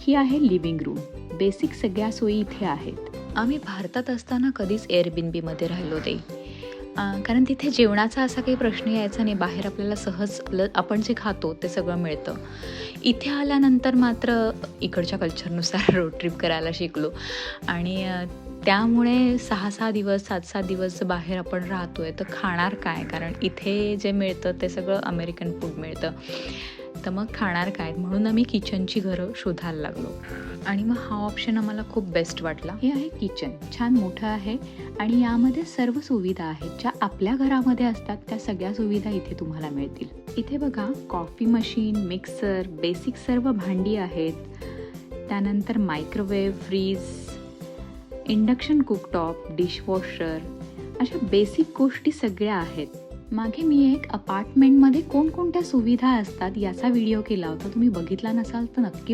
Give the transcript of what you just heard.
ही आहे living room basic सगळ्या सोयी इथे आहेत. आम्ही भारतात असताना कधीच एअरबिनबीमध्ये राहिलो ते कारण तिथे जेवणाचा असा काही प्रश्न यायचा नाही. बाहेर आपल्याला सहज आपण जे खातो ते सगळं मिळतं. इथे आल्यानंतर मात्र इकडच्या कल्चरनुसार रोड ट्रिप करायला शिकलो. आणि त्यामुळे सहा सहा दिवस सात सात दिवस बाहेर आपण राहतो आहे तर खाणार काय? कारण इथे जे मिळतं ते सगळं अमेरिकन फूड मिळतं. तर मग खाणार काय? म्हणून आम्ही किचनची घरं शोधायला लागलो. आणि मग हा ऑप्शन आम्हाला खूप बेस्ट वाटला. हे आहे किचन. छान मोठं आहे आणि यामध्ये सर्व सुविधा आहेत. ज्या आपल्या घरामध्ये असतात त्या सगळ्या सुविधा इथे तुम्हाला मिळतील. इथे बघा कॉफी मशीन मिक्सर बेसिक सर्व भांडी आहेत. त्यानंतर microwave fridge induction cooktop dishwasher अशा बेसिक गोष्टी सगळ्या आहेत. मागे मी एक अपार्टमेंटमध्ये कोणकोणत्या सुविधा असतात याचा व्हिडिओ केला होता. तुम्ही बघितला नसाल तर नक्की